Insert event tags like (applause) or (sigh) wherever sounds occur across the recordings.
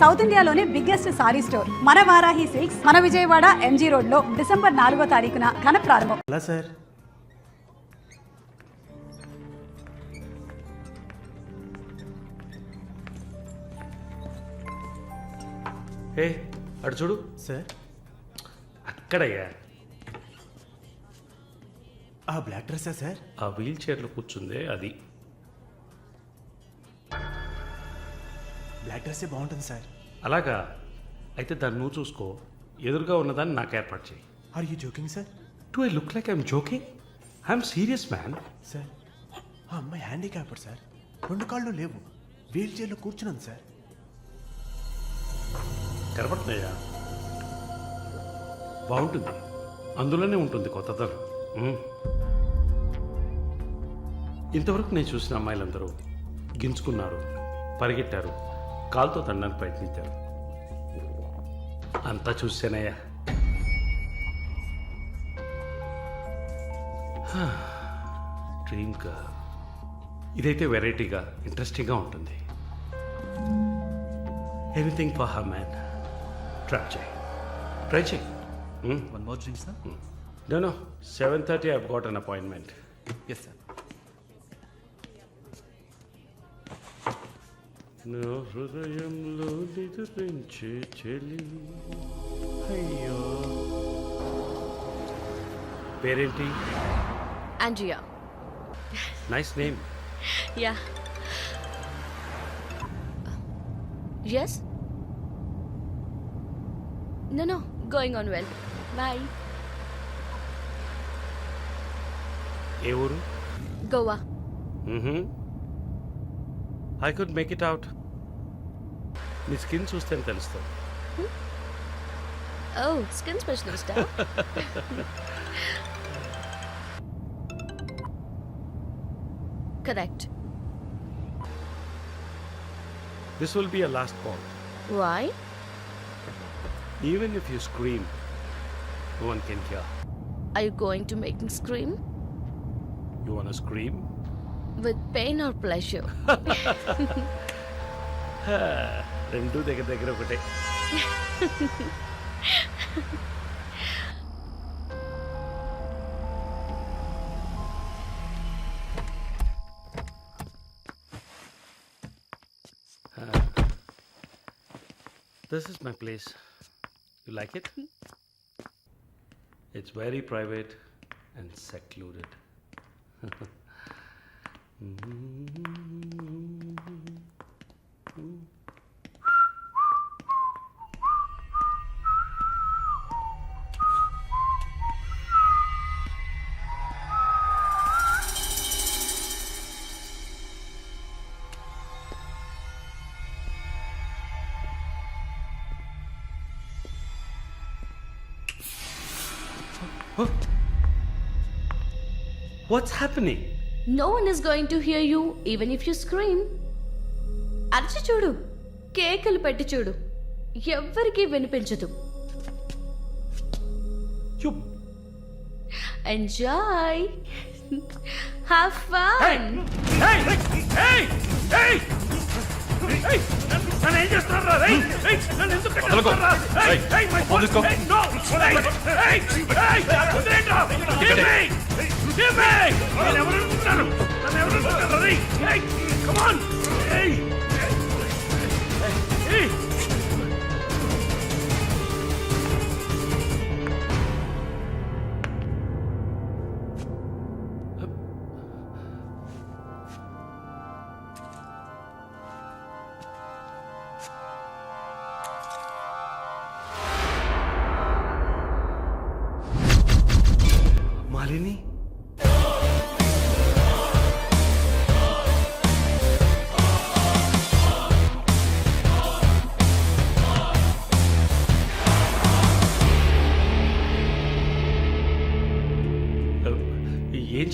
South ఇండియాలోనే biggest sorry store. మన Varahi silks మన విజయవాడ ఎంజీ రోడ్లో డిసెంబర్ నాలుగో తారీఖున ఘన ప్రారంభం. అలా సార్. ఏ అటు చూడు. సార్. అక్కడయ్యా. ఆ బ్లాక్ డ్రెస్సా సార్? ఆ వీల్ చైర్లో కూర్చుందే అది. బ్లాక్ డ్రెస్సే బాగుంటుంది సార్ అలాగా? అయితే దాన్ని నువ్వు చూసుకో. ఎదురుగా ఉన్నదాన్ని నాకు ఏర్పాటు చేయి. Are you joking sir do I look like I'm joking I'm serious man sir ఆ అమ్మాయి హ్యాండిక్యాప్డ్ సార్ రెండు కాళ్ళు లేవు. వీల్ చైర్లో కూర్చున్నాను సార్ కనపడుతున్నాయా బాగుంటుంది. అందులోనే ఉంటుంది కొత్తదనం మ్మ్. ఇంతవరకు నేను చూసిన అమ్మాయిలందరూ గింజుకున్నారు పరిగెట్టారు. కాలుతో తండడానికి ప్రయత్నించారు. అంతా చూసానయ్యా డ్రీమ్ గర్ల్ ఇదైతే వెరైటీగా ఇంట్రెస్టింగ్గా ఉంటుంది. Anything for her man try చేయి ట్రై చేయి One more drink, sir? No no seven thirty I've got an appointment Yes, sir. నా హృదయంలో నిద్రించే చెలి అయ్యో పేరేంటి Andrea. Nice name Yeah. Yes? No, no, going on well. Bye. ఏ ఊరు Goa. I could make it out నీ skin చూస్తే తెలుస్తుంది Oh, skin specialist. huh? Correct. This will be a last call Why? Even if you scream no one can hear Are you going to make me scream? You one scream With pain or pleasure? (laughs) (laughs) (laughs) రెండు దగ్గర దగ్గర ఒకటే This is my place. You like it? It's very private and secluded. What's happening? No one is going to hear you even if you scream. అరచి చూడు కేకలు పెట్టి చూడు ఎవ్వరికీ వినిపించదు You. Enjoy have fun Hey! Hey! Hey! Hey! నన్ను ఏం చేస్తున్నారా నన్ను ఎందుకు ఎవరు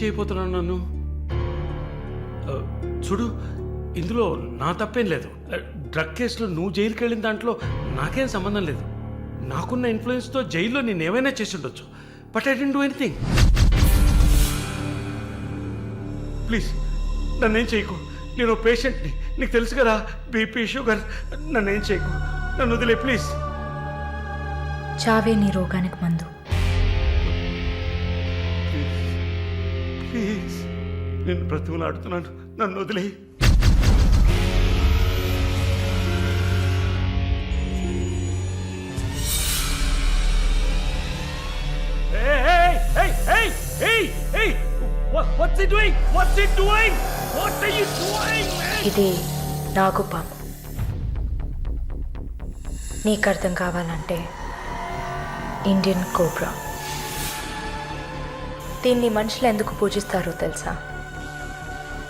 చేయబోతున్నాను నన్ను? చూడు ఇందులో నా తప్పేం లేదు. డ్రగ్ కేసులో నువ్వు జైలుకి వెళ్ళిన దాంట్లో నాకేం సంబంధం లేదు. నాకున్న ఇన్ఫ్లుయెన్స్తో జైల్లో నేను ఏమైనా చేసి ఉండొచ్చు but I didn't do anything. Please నన్నేం చేయకు. నేను పేషెంట్ని. నీకు తెలుసు కదా బీపీ షుగర్ నన్నేం చేయకు. నన్ను వదిలే ప్లీజ్. చావే నీ రోగానికి మందు. ప్లీజ్ నేను బ్రతిమలాడుతున్నాను నన్ను వదిలే What's he doing? What's he doing? What are you doing, man? ఇది నాగుపాము నీకు అర్థం కావాలంటే ఇండియన్ కోబ్రా దీన్ని మనుషులు ఎందుకు పూజిస్తారో తెలుసా?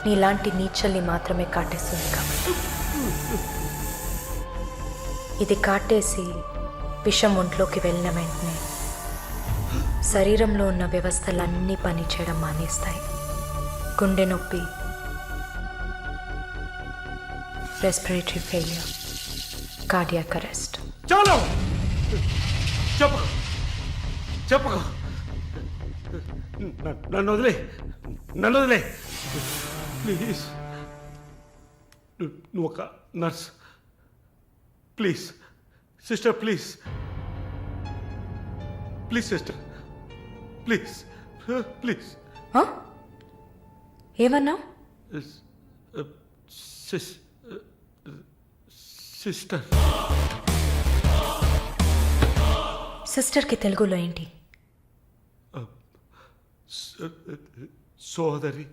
నీలాంటి నీచల్ని మాత్రమే కాటేస్తుంది కాబట్టి. ఇది కాటేసి విషం ఒంట్లోకి వెళ్ళిన వెంటనే శరీరంలో ఉన్న వ్యవస్థలన్నీ పనిచేయడం మానేస్తాయి. గుండె నొప్పి రెస్పిరేటరీ ఫెయిల్యూర్ కార్డియాక్ అరెస్ట్ చెప్పు. చెప్పు. నన్ను వదిలే. నన్ను వదిలే. ప్లీజ్. నువ్వు ఒక nurse. Please. Sister please. Please sister. Please. Please. ఏమన్నా సిస్ సిస్టర్. సిస్టర్కి తెలుగులో ఏంటి? సోదరి.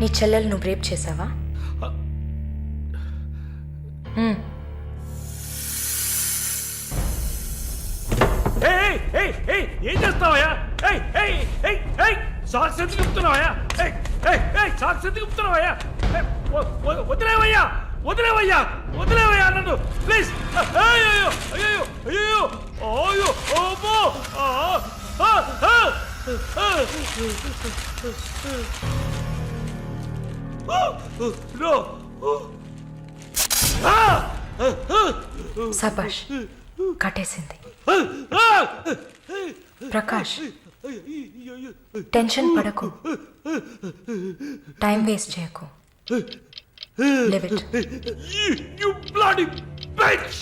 నీ చెల్లెలు నువ్వు రేప్ చేసావా మ్మ్. ఏయ్, ఏయ్, ఏయ్, ఏం చేస్తావయ్యా ఏయ్, ఏయ్, ఏయ్, ఏయ్, సాక్స్ ఎందుకు చెప్తున్నావయ్యా ఏయ్, ఏయ్, ఏయ్, సాక్స్ ఎందుకు చెప్తున్నావయ్యా వదిలేవయ్యా వదిలేవయ్యా వదిలేవయ్యా నన్ను. ప్లీజ్ అయ్యో అయ్యో అయ్యో అయ్యో. నో. సబాష్ కట్టేసింది. ప్రకాష్ టెన్షన్ పడకు. టైం వేస్ట్ చేయకు. Leave it You, you bloody bitch!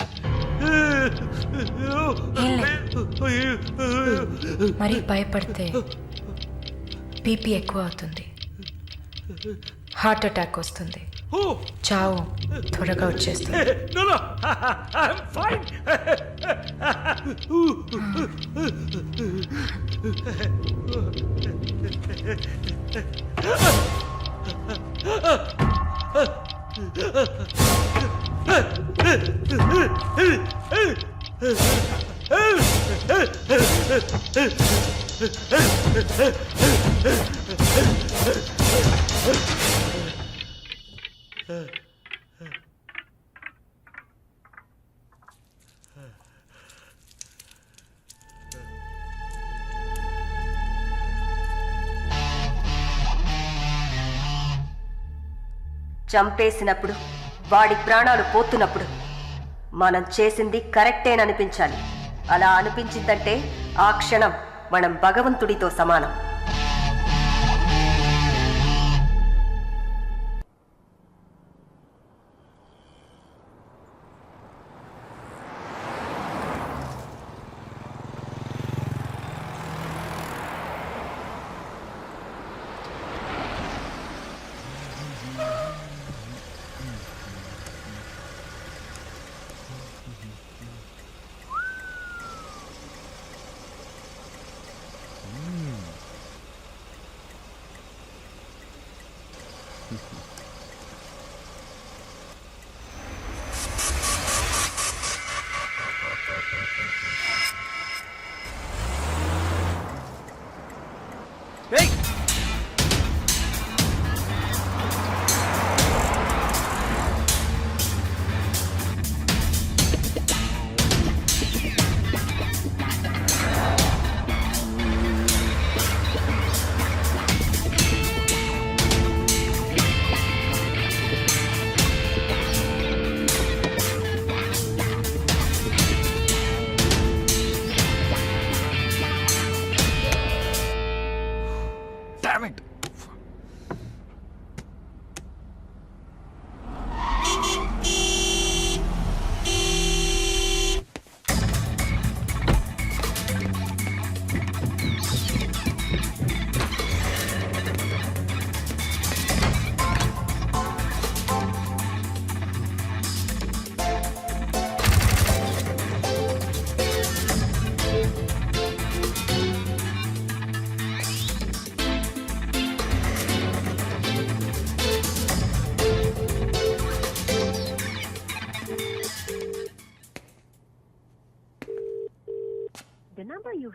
మరీ భయపడితే బీపీ ఎక్కువ అవుతుంది. హార్ట్ అటాక్ వస్తుంది. చావు. త్వరగా వచ్చేస్తుంది. No, Huh? చంపేసినప్పుడు వాడి ప్రాణాలు పోతున్నప్పుడు మనం చేసింది కరెక్టేననిపించాలి. అలా అనిపించిందంటే ఆ క్షణం మనం భగవంతుడితో సమానం.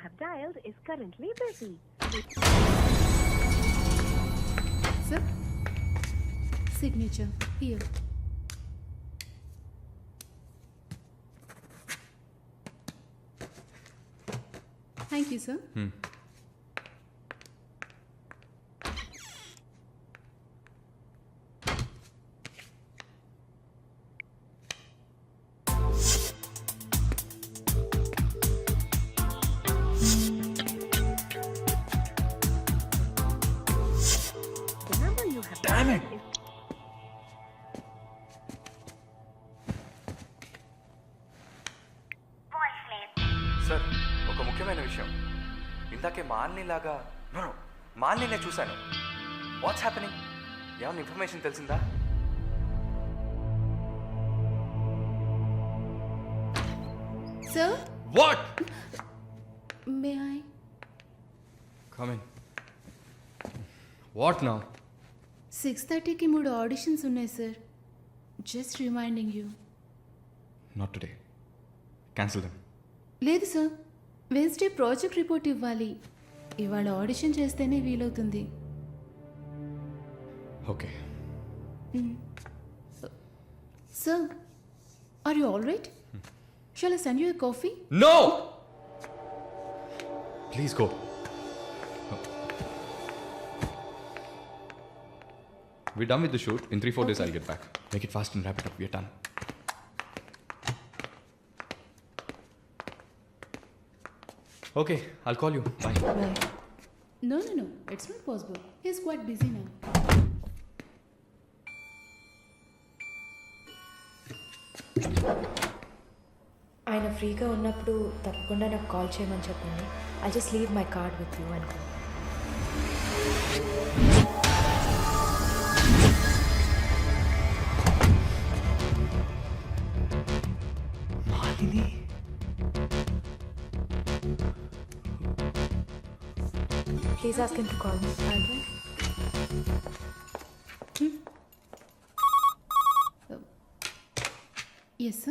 Have dialed is currently busy. Sir? Signature. Here. Thank you, sir. The dialed is sir ఒక ముఖ్యమైన విషయం. ఇందాకే మాలినిలాగా నో నో మాలిని చూశాను. వాట్స్ హ్యాపెనింగ్ ఏమైనా ఇన్ఫర్మేషన్ తెలిసిందా? Sir, what may I? Coming what నా సిక్స్ థర్టీకి మూడు ఆడిషన్స్ ఉన్నాయి sir. Just reminding you not today cancel them లేదు సార్. వెన్స్డే ప్రాజెక్ట్ రిపోర్ట్ ఇవ్వాలి. ఇవాళ ఆడిషన్ చేస్తేనే వీలవుతుంది. Okay sir are you all right shall I send you coffee no please go We're done with the shoot. In three, four days, I'll get back. Make it fast and wrap it up. We're done. Okay, I'll call you. Bye. No, no, no. It's not possible. He's quite busy now. ఆయన ఫ్రీగా ఉన్నప్పుడు తప్పకుండా నాకు call చేయమని చెప్పండి I just leave my card with you అనుకో He's asking to call me. To call me yes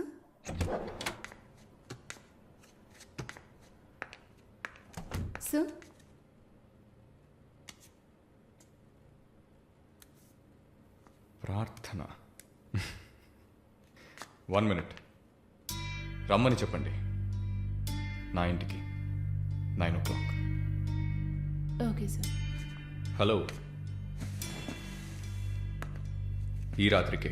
sir Prarthana. (laughs) One minute రమ్మని చెప్పండి. నా ఇంటికి. Okay sir. హలో. ఈ రాత్రికే.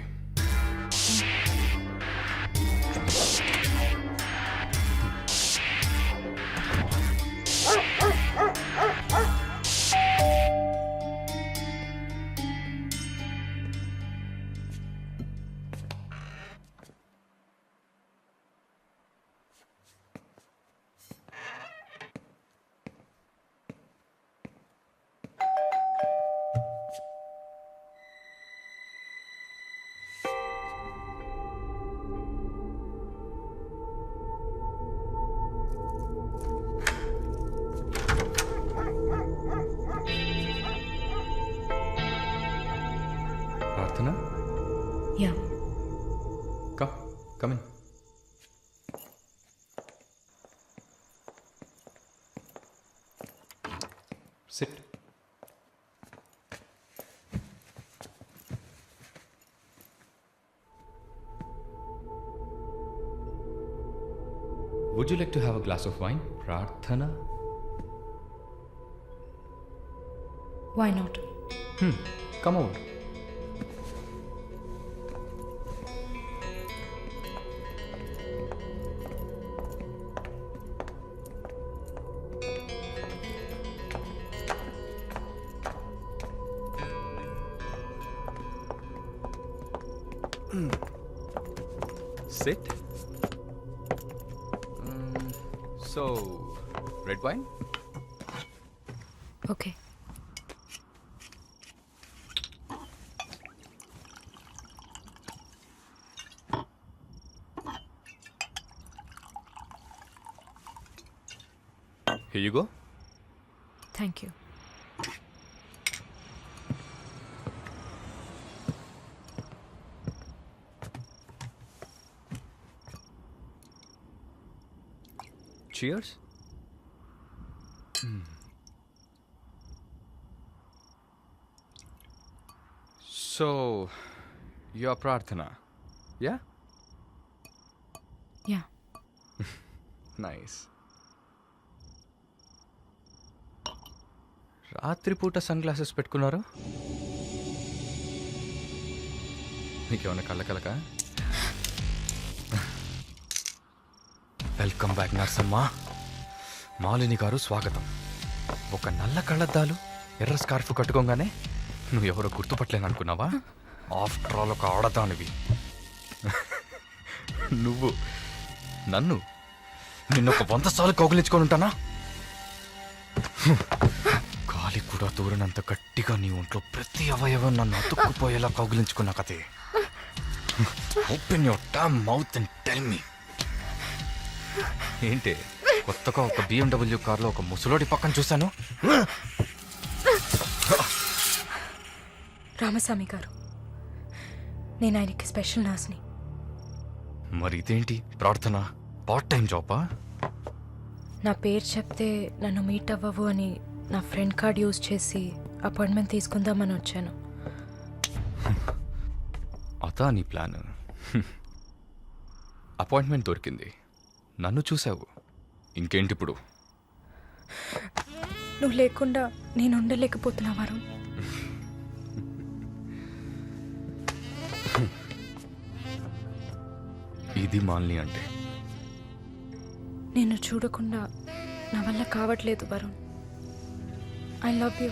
Would you like to have a glass of wine, Prarthana? Why not? Hmm, come over. Hmm. Sit. So red wine okay here you go thank you cheers so your Prarthana yeah yeah nice రాత్రిపూట sunglasses పెట్టుకున్నారు మీకేమన్నా కళ్ళ కలక welcome back నర్సమ్మ. మాలిని గారు స్వాగతం. ఒక నల్ల కళ్ళద్దాలు ఎర్ర స్కార్ఫ్ కట్టుకోగానే నువ్వు ఎవరో గుర్తుపట్టలేను అనుకున్నావా ఆఫ్టర్ ఆల్ ఒక ఆడదానివి. నువ్వు నన్ను నిన్న ఒక వంద సార్లు కౌగిలించుకొని ఉంటానా? గాలి కూడా దూరనంత గట్టిగా నీ ఒంట్లో ప్రతి అవయవం నన్ను అతుక్కుపోయేలా కౌగిలించుకున్నా కదే open your damn mouth and tell me ఏంటి? కొత్తగా ఒక బిఎండబ్ల్యూ కార్లో ఒక ముసలోడి పక్కన చూశాను. రామస్వామి గారు నేను ఆయనకి స్పెషల్ నర్స్ని మరి ఇదేంటి? ప్రార్థన? పార్ట్ టైం జాబా నా పేరు చెప్తే నన్ను మీట్ అవ్వవు అని నా ఫ్రెండ్ కార్డ్ యూజ్ చేసి అపాయింట్మెంట్ తీసుకుందామని వచ్చాను. అదా నీ ప్లాన్ అపాయింట్మెంట్ (laughs) దొరికింది. నన్ను చూసావు ఇంకేంటి ఇప్పుడు నువ్వు లేకుండా నేను ఉండలేకపోతున్నా వరుణ్. ఇది మాలిని అంటే. నిన్ను చూడకుండా నా వల్ల కావట్లేదు Varun. I love you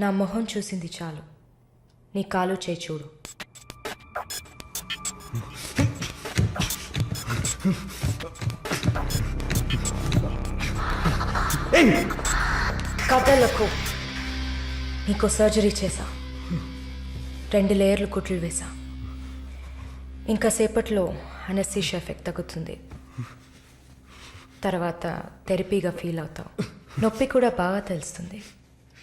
నా మొహం చూసింది చాలు. నీ కాలు చేయి చూడు కథలకు నీకు సర్జరీ చేశా. రెండు లేయర్లు కుట్లు వేసా ఇంకా సేపట్లో అనస్థీషియా ఎఫెక్ట్ తగ్గుతుంది. తర్వాత థెరపీగా ఫీల్ అవుతావు. నొప్పి కూడా బాగా తెలుస్తుంది.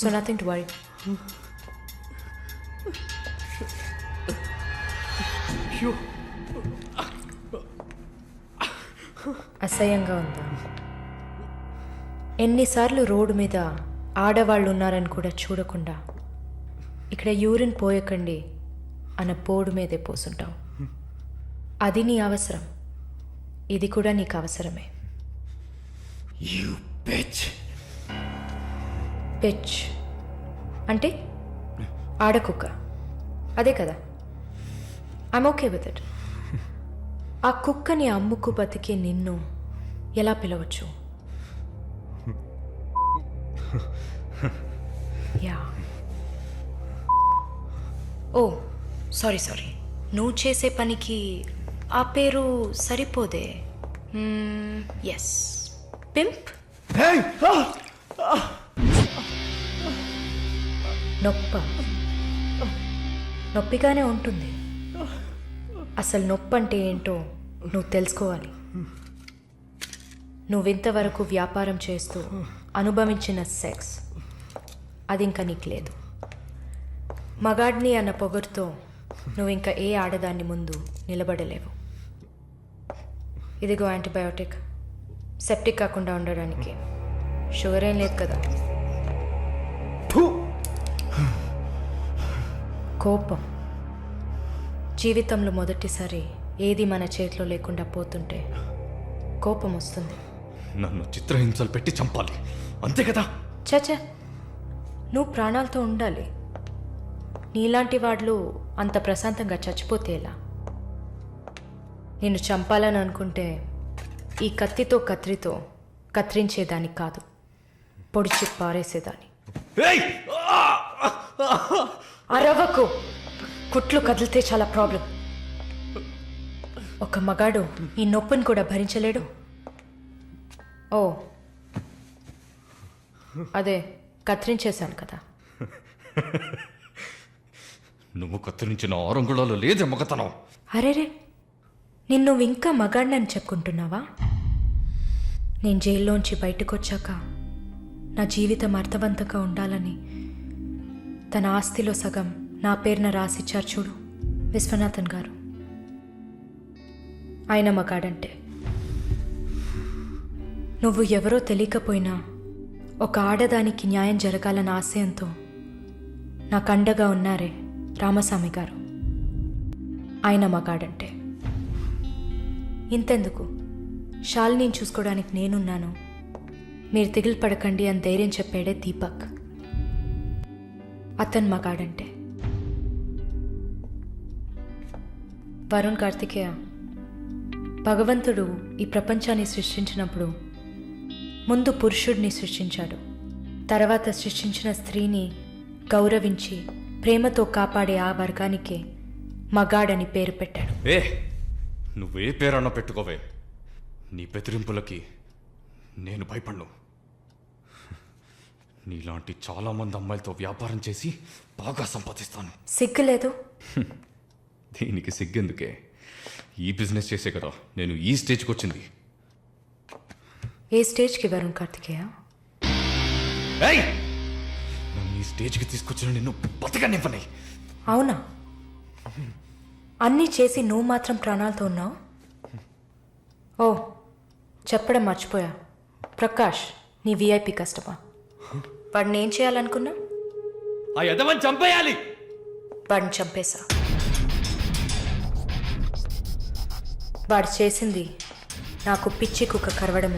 So nothing to worry. అసహ్యంగా ఉందా? ఎన్నిసార్లు రోడ్డు మీద ఆడవాళ్ళు ఉన్నారని కూడా చూడకుండా ఇక్కడ యూరిన్ పోయకండి అన్న బోర్డు మీదే పోసుంటాం అది నీ అవసరం. ఇది కూడా నీకు అవసరమే. యూ పిచ్ అంటే ఆడకుక్క. అదే కదా. ఐమ్ ఓకే విత్ ఇట్ ఆ కుక్కని అమ్ముకు బతికే నిన్ను ఎలా పిలవచ్చు? యా ఓ సారీ సారీ నువ్వు చేసే పనికి ఆ పేరు సరిపోదే. Hmm, ఎస్ పింప్ నొప్ప. నొప్పిగానే ఉంటుంది. అసలు నొప్పి అంటే ఏంటో నువ్వు తెలుసుకోవాలి. నువ్వింతవరకు వ్యాపారం చేస్తూ అనుభవించిన సెక్స్. అది ఇంకా నీకు లేదు. మగాడిని అన్న పొగరుతో నువ్వు ఇంకా ఏ ఆడదాన్ని ముందు నిలబడలేవు. ఇదిగో యాంటీబయోటిక్. సెప్టిక్ కాకుండా ఉండడానికి. షుగర్ ఏం లేదు కదా. కోపం. జీవితంలో మొదటిసారి ఏది మన చేతిలో లేకుండా పోతుంటే కోపం వస్తుంది. నన్ను చిత్రహింసలు పెట్టి చంపాలి. అంతే కదా? చచ నువ్వు ప్రాణాలతో ఉండాలి. నీలాంటి వాళ్ళు అంత ప్రశాంతంగా చచ్చిపోతే ఎలా? నిన్ను చంపాలని అనుకుంటే ఈ కత్తితో కత్రితో కత్తిరించేదాన్ని కాదు. పొడిచి పారేసేదాన్ని! అరవకు కుట్లు కదిలితే చాలా ప్రాబ్లం. ఒక మగాడు ఈ నొప్పిని కూడా భరించలేడు. ఓ. అదే కత్తిరించేశాను కదా. నువ్వు కత్తిరించిన ఆరంగుళాలు లేదే మగతనం. అరేరే నిన్ను ఇంకా మగాడినని చెప్పుకుంటున్నావా? నేను జైల్లోంచి బయటకు వచ్చాక నా జీవితం అర్థవంతంగా ఉండాలని తన ఆస్తిలో సగం నా పేరున రాసిచ్చారు చూడు విశ్వనాథన్ గారు. ఆయన మగాడంటే. నువ్వు ఎవరో తెలియకపోయినా ఒక ఆడదానికి న్యాయం జరగాలన్న ఆశయంతో నాకు అండగా ఉన్నారే రామస్వామి గారు. ఆయన మగాడంటే. ఇంతెందుకు? షాలిని చూసుకోవడానికి నేనున్నాను. మీరు దిగులు పడకండి అని ధైర్యం చెప్పాడే దీపక్. అతను మగాడంటే వరుణ్ కార్తికేయ భగవంతుడు ఈ ప్రపంచాన్ని సృష్టించినప్పుడు ముందు పురుషుడిని సృష్టించాడు. తర్వాత సృష్టించిన స్త్రీని గౌరవించి ప్రేమతో కాపాడే ఆ వర్గానికే మగాడని పేరు పెట్టాడు. ఏ నువ్వే పేరన్న పెట్టుకోవే. నీ బెదిరింపులకి నేను భయపడ్ను. నీలాంటి చాలామంది అమ్మాయిలతో వ్యాపారం చేసి బాగా సంపాదిస్తాను. సిగ్గులేదు. దీనికి సిగ్గెందుకే? ఈ బిజినెస్ చేసే కదా నేను ఈ స్టేజ్కి వచ్చింది. ఏ స్టేజ్కి వరుణ్ కార్తికేయ! నన్ను ఈ స్టేజ్కి తీసుకొచ్చిన నిన్ను బతకనివ్వని. అవునా? అన్నీ చేసి నువ్వు మాత్రం ప్రాణాలతో ఉన్నావు? ఓ చెప్పడం మర్చిపోయా. ప్రకాష్ నీ విఐపి కస్టమా వాడిని ఏం చేయాలనుకున్నా? ఆ యదవని చంపేయాలి. వాడిని చంపేశా. వాడు చేసింది నాకు పిచ్చి కుక్క కరవడం